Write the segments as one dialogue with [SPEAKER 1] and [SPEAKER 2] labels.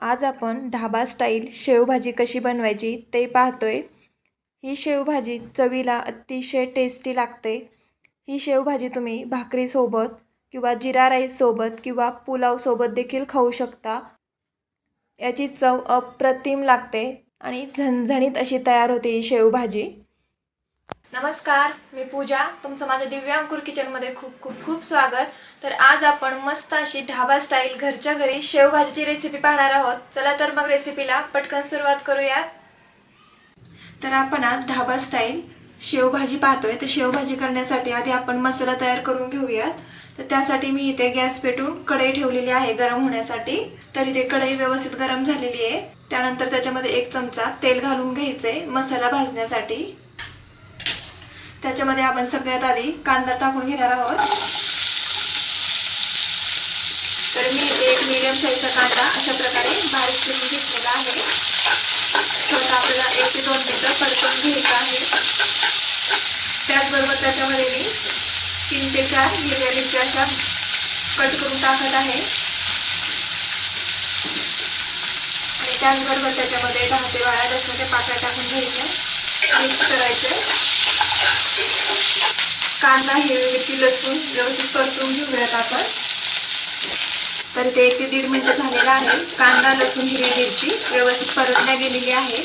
[SPEAKER 1] आज आपण ढाबा स्टाईल शेवभाजी कशी बनवायची ते पाहतोय. ही शेवभाजी चवीला अतिशय टेस्टी लागते. ही शेवभाजी तुम्ही भाकरीसोबत किंवा जिरा राईससोबत किंवा पुलावसोबत देखील खाऊ शकता. याची चव अप्रतिम लागते आणि झणझणीत अशी तयार होते ही शेवभाजी. नमस्कार मी पूजा. तुमचं माझं दिव्यांकुर किचनमध्ये खूप खूप खूप स्वागत. तर आज आपण मस्त अशी ढाबा स्टाईल घरच्या घरी शेवभाजीची रेसिपी पाहणार आहोत. चला तर मग रेसिपीला पटकन सुरुवात करूयात तर आपण आज ढाबा स्टाईल शेवभाजी पाहतोय. तर शेवभाजी करण्यासाठी आधी आपण मसाला तयार करून घेऊयात. तर त्यासाठी मी इथे गॅस पेटून कढई ठेवलेली आहे गरम होण्यासाठी. तर इथे कढई व्यवस्थित गरम झालेली आहे. त्यानंतर त्याच्यामध्ये एक चमचा तेल घालून घ्यायचंय मसाला भाजण्यासाठी. त्याच्यामध्ये आपण सगळ्यात आधी कांदा टाकून घेणार आहोत. तर मी एक मिडियम साईजचा कांदा अशा प्रकारे बारीक करून घेतलेला आहे. छोटा आपल्याला एक ते दोन मिनिटं परतून घ्यायचा आहे. त्याचबरोबर त्याच्यामध्ये मी तीन ते चार हिरव्या मिरच्या अशा कट करून टाकत आहे. आणि त्याचबरोबर त्याच्यामध्ये दहा ते बारा लसणाच्या पाकळ्या टाकून घ्यायच्या. मिक्स करायचे. कांदा हे मिरची लसूण व्यवस्थित परतून घेऊयात आपण. तर ते एक ते दीड मिनिट झालेलं आहे. कांदा लसूण हिरवी मिरची व्यवस्थित परतल्या गेलेली आहे.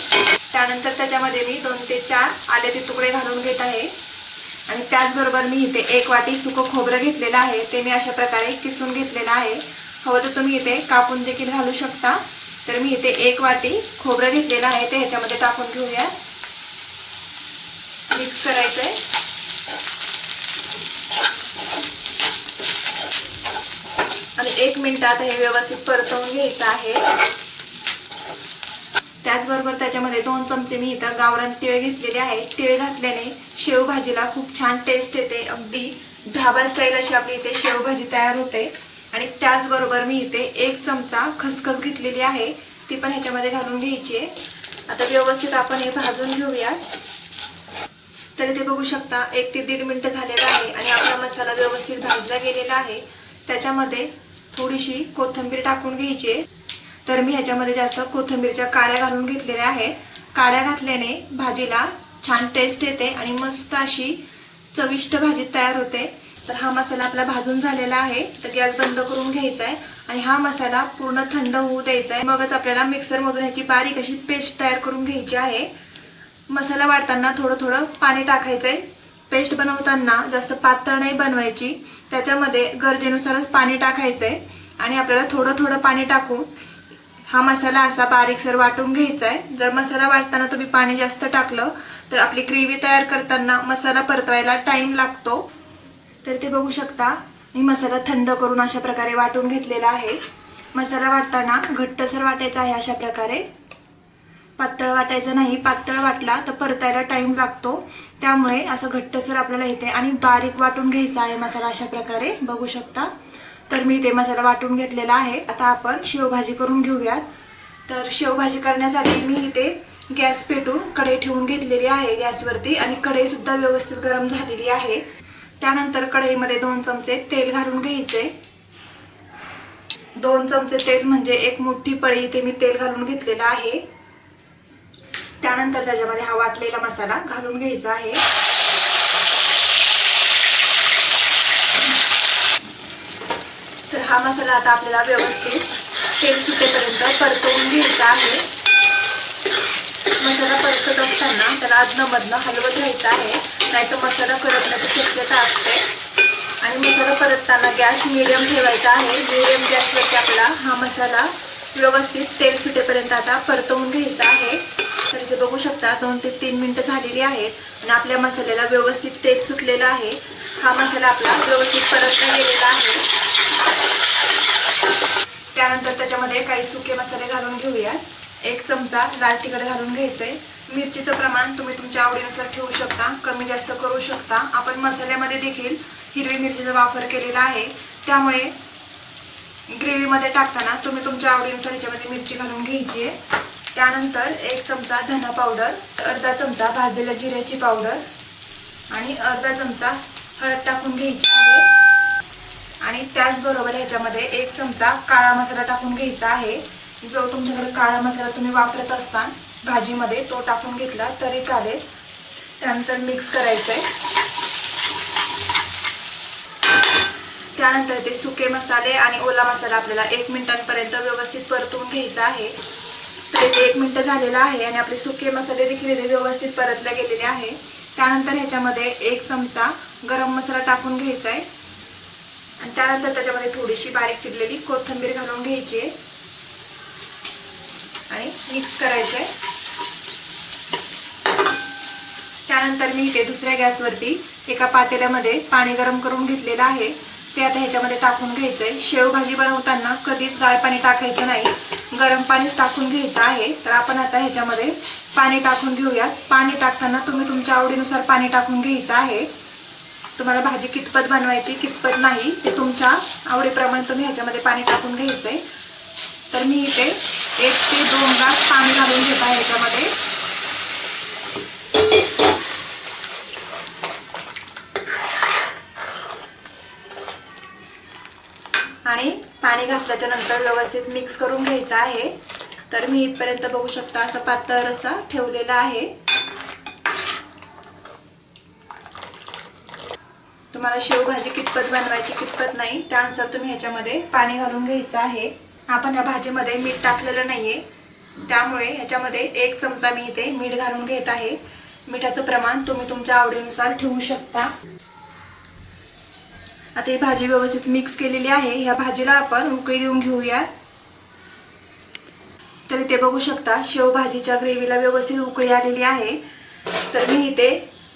[SPEAKER 1] त्यानंतर त्याच्यामध्ये मी दोन ते चार आल्याचे तुकडे घालून घेत आहे. आणि त्याचबरोबर मी इथे एक वाटी सुकं खोबरं घेतलेलं आहे. ते मी अशा प्रकारे किसून घेतलेलं आहे. हवं तर तुम्ही इथे कापून देखील घालू शकता. तर मी इथे एक वाटी खोबरं घेतलेलं आहे. ते ह्याच्यामध्ये टाकून घेऊया. मिक्स करायचं आहे एक मिनटात हे व्यवस्थित परतवून घ्यायचं आहे. त्याचबरोबर त्याच्यामध्ये दोन चमचे मी इथं गावरान तीळ घेतलेले आहे. तीळ घातल्याने शेवभाजीला खूप छान टेस्ट येते. अगदी ढाबा स्टाईल अशी आपली इथे शेवभाजी तयार होते. आणि त्याचबरोबर मी इथे एक चमचा खसखस घेतलेली आहे. ती पण ह्याच्यामध्ये घालून घ्यायची आहे. आता व्यवस्थित आपण हे भाजून घेऊया तर इथे बघू शकता एक ते दीड मिनटं झालेलं आहे आणि आपला मसाला व्यवस्थित भाजला गेलेला आहे. त्याच्यामध्ये थोडीशी कोथिंबीर टाकून घ्यायची आहे. तर मी ह्याच्यामध्ये जास्त कोथिंबीरच्या काड्या घालून घेतलेल्या आहेत. काड्या घातल्याने भाजीला छान टेस्ट येते आणि मस्त अशी चविष्ट भाजी तयार होते. तर हा मसाला आपला भाजून झालेला आहे. तर गॅस बंद करून घ्यायचा आहे आणि हा मसाला पूर्ण थंड होऊ द्यायचा आहे. मगच आपल्याला मिक्सरमधून ह्याची बारीक अशी पेस्ट तयार करून घ्यायची आहे. मसाला वाटताना थोडं थोडं पाणी टाकायचं आहे पेस्ट बनवताना जास्त पातळ नाही बनवायची. त्याच्यामध्ये गरजेनुसारच पाणी टाकायचं आहे आणि आपल्याला थोडं थोडं पाणी टाकून हा मसाला असा बारीकसर वाटून घ्यायचा आहे जर मसाला वाटताना तुम्ही पाणी जास्त टाकलं तर आपली ग्रेव्ही तयार करताना मसाला परतवायला टाईम लागतो. तर ते बघू शकता मी मसाला थंड करून अशा प्रकारे वाटून घेतलेला आहे. मसाला वाटताना घट्टसर वाटायचा आहे अशा प्रकारे. पातळ वाटायचं नाही. पातळ वाटला तर परतायला टाइम लागतो. त्यामुळे असं घट्टसर आपल्याला येते. आणि बारीक वाटून घ्यायचा आहे मसाला अशा प्रकारे. बघू शकता. तर मी ते मसाला वाटून घेतलेला आहे. आता आपण शेवभाजी करून घेऊयात. तर शेवभाजी करण्यासाठी मी इथे गॅस पेटून कढई ठेवून घेतलेली आहे गॅसवरती. आणि कढईसुद्धा व्यवस्थित गरम झालेली आहे. त्यानंतर कढईमध्ये दोन चमचे तेल घालून घ्यायचे. दोन चमचे तेल म्हणजे एक मोठी पळी इथे मी तेल घालून घेतलेलं आहे. त्यानंतर त्याच्यामध्ये हा वाटलेला मसाला घालून घ्यायचा आहे. तर हा मसाला आता आपल्याला व्यवस्थित तेल सुटेपर्यंत परतवून घ्यायचा आहे. मसाला परतत असताना त्याला अदनमधनं हलवत घ्यायचा आहे. नाहीतर मसाला करपण्याची शक्यता असते. आणि मसाला परतताना गॅस मिडियम ठेवायचा आहे. मिडियम गॅसवरती आपला हा मसाला व्यवस्थित तेल सुटेपर्यंत आता परतवून घ्यायचा आहे. तर इथे बघू शकता दोन ते तीन मिनटं झालेली आहेत आणि आपल्या मसाल्याला व्यवस्थित तेल सुटलेलं आहे. हा मसाला आपला व्यवस्थित परतला गेलेला आहे. त्यानंतर त्याच्यामध्ये काही सुके मसाले घालून घेऊयात. एक चमचा लाल तिखट घालून घ्यायचं आहे मिरचीचं प्रमाण तुम्ही तुमच्या आवडीनुसार ठेवू शकता कमी जास्त करू शकता. आपण मसाल्यामध्ये देखील हिरवी मिरचीचा वापर केलेला आहे. त्यामुळे ग्रेव्हीमध्ये टाकताना तुम्ही तुमच्या आवडीनुसार ह्याच्यामध्ये मिरची घालून घ्यायची आहे. त्यानंतर एक चमचा धना पावडर अर्धा चमचा भाजलेल्या जिऱ्याची पावडर आणि अर्धा चमचा हळद टाकून घ्यायची आहे. आणि त्याचबरोबर ह्याच्यामध्ये एक चमचा काळा मसाला टाकून घ्यायचा आहे. जो तुमच्याकडे काळा मसाला तुम्ही वापरत असता भाजीमध्ये तो टाकून घेतला तरी चालेल. त्यानंतर मिक्स करायचं आहे त्यानंतर ते सुके मसाले आणि ओला मसाला आपल्याला एक मिनिटांपर्यंत व्यवस्थित परतवून घ्यायचा आहे. तर इथे एक मिनटं झालेलं आहे आणि आपले सुके मसाले देखील इथे व्यवस्थित परतले गेलेले आहे. त्यानंतर ह्याच्यामध्ये एक चमचा गरम मसाला टाकून घ्यायचा आहे आणि त्यानंतर त्याच्यामध्ये थोडीशी बारीक चिरलेली कोथिंबीर घालून घ्यायची आहे. आणि मिक्स करायचं आहे त्यानंतर मी इथे दुसऱ्या गॅसवरती एका पातेल्यामध्ये पाणी गरम करून घेतलेलं आहे. ते आता ह्याच्यामध्ये टाकून घ्यायचं आहे शेवभाजी बनवताना कधीच गाळ पाणी टाकायचं नाही. गरम पाणीच टाकून घ्यायचं आहे. तर आपण आता ह्याच्यामध्ये पाणी टाकून घेऊयात. पाणी टाकताना तुम्ही तुमच्या आवडीनुसार पाणी टाकून घ्यायचं आहे. तुम्हाला भाजी कितपत बनवायची कितपत नाही ते तुमच्या आवडीप्रमाणे तुम्ही ह्याच्यामध्ये पाणी टाकून घ्यायचं आहे तर मी इथे एक ते दोन ग्लास पाणी घालून घातल्याच्या नंतर व्यवस्थित मिक्स करून घ्यायचं आहे. तर मी इथपर्यंत बघू शकता असा पातळ रस्सा ठेवलेला आहे. तुम्हाला शेवभाजी कितपत बनवायची कितपत नाही त्यानुसार तुम्ही ह्याच्यामध्ये पाणी घालून घ्यायचं आहे. आपण या भाजीमध्ये मीठ टाकलेलं नाहीये. त्यामुळे ह्याच्यामध्ये एक चमचा मी इथे मीठ घालून घेत आहे. मिठाचं प्रमाण तुम्ही तुमच्या आवडीनुसार ठेवू शकता. आता ही भाजी व्यवस्थित मिक्स केलेली आहे. ह्या भाजीला आपण उकळी देऊन घेऊया तर इथे बघू शकता शेवभाजीच्या ग्रेव्हीला व्यवस्थित उकळी आलेली आहे. तर मी इथे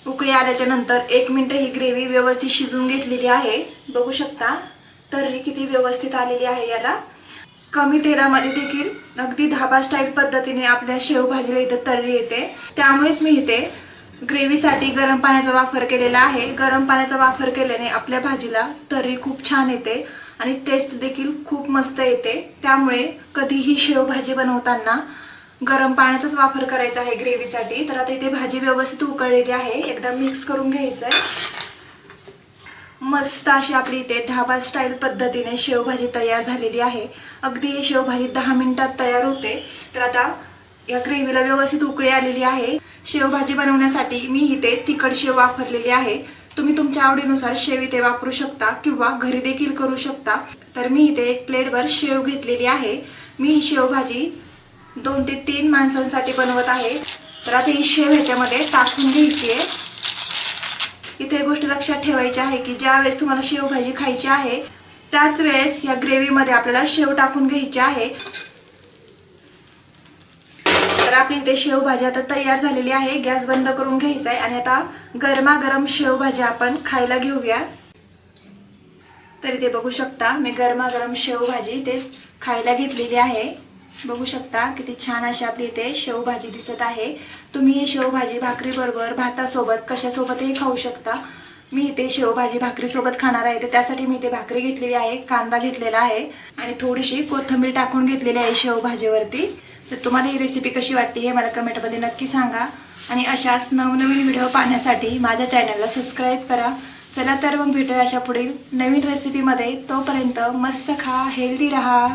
[SPEAKER 1] उकळी आल्याच्यानंतर एक मिनटं ही ग्रेव्ही व्यवस्थित शिजून घेतलेली आहे. बघू शकता तर्री किती व्यवस्थित आलेली आहे याला. कमी तेलामध्ये देखील अगदी धाबा स्टाईल पद्धतीने आपल्या शेवभाजीला इथं तर्री येते. त्यामुळेच मी इथे ग्रेव्हीसाठी गरम पाण्याचा वापर केलेला आहे. गरम पाण्याचा वापर केल्याने आपल्या भाजीला तर्री खूप छान येते आणि टेस्ट देखील खूप मस्त येते. त्यामुळे कधीही शेवभाजी बनवताना गरम पाण्याचाच वापर करायचा आहे ग्रेव्हीसाठी. तर आता इथे भाजी व्यवस्थित उकळलेली आहे. एकदा मिक्स करून घ्यायचं आहे मस्त अशी आपली इथे ढाबा स्टाईल पद्धतीने शेवभाजी तयार झालेली आहे. अगदी ही शेवभाजी दहा मिनिटात तयार होते. तर आता या ग्रेव्हीला व्यवस्थित उकळी आलेली आहे. शेवभाजी बनवण्यासाठी मी इथे तिखट शेव वापरलेली आहे. तुम्ही तुमच्या आवडीनुसार शेव इथे वापरू शकता किंवा घरी देखील करू शकता. तर मी इथे एक प्लेटवर शेव घेतलेली आहे. मी ही शेवभाजी दोन ते तीन माणसांसाठी बनवत आहे. तर आता ही शेव ह्याच्यामध्ये टाकून घ्यायची आहे. इथे गोष्ट लक्षात ठेवायची आहे की ज्या वेळेस तुम्हाला शेवभाजी खायची आहे त्याच वेळेस या ग्रेव्हीमध्ये आपल्याला शेव टाकून घ्यायची आहे. आपली इथे शेवभाजी आता तयार झालेली आहे. गॅस बंद करून घ्यायचा आहे आणि आता गरमागरम शेवभाजी आपण खायला घेऊया तर इथे बघू शकता मी गरमागरम शेवभाजी इथे खायला घेतलेली आहे. बघू शकता किती छान अशी आपली इथे शेवभाजी दिसत आहे. तुम्ही ही शेवभाजी भाकरी बरोबर भातासोबत कशासोबतही खाऊ शकता. मी इथे शेवभाजी भाकरीसोबत खाणार आहे तर त्यासाठी मी इथे भाकरी घेतलेली आहे कांदा घेतलेला आहे आणि थोडीशी कोथिंबीर टाकून घेतलेली आहे शेवभाजीवरती. तर तुम्हाला ही रेसिपी कशी वाटते हे मला कमेंटमध्ये नक्की सांगा. आणि अशाच नवनवीन व्हिडिओ पाहण्यासाठी माझ्या चॅनलला सबस्क्राईब करा. चला तर मग भेटूया अशा पुढील नवीन रेसिपीमध्ये तोपर्यंत मस्त खा हेल्दी रहा.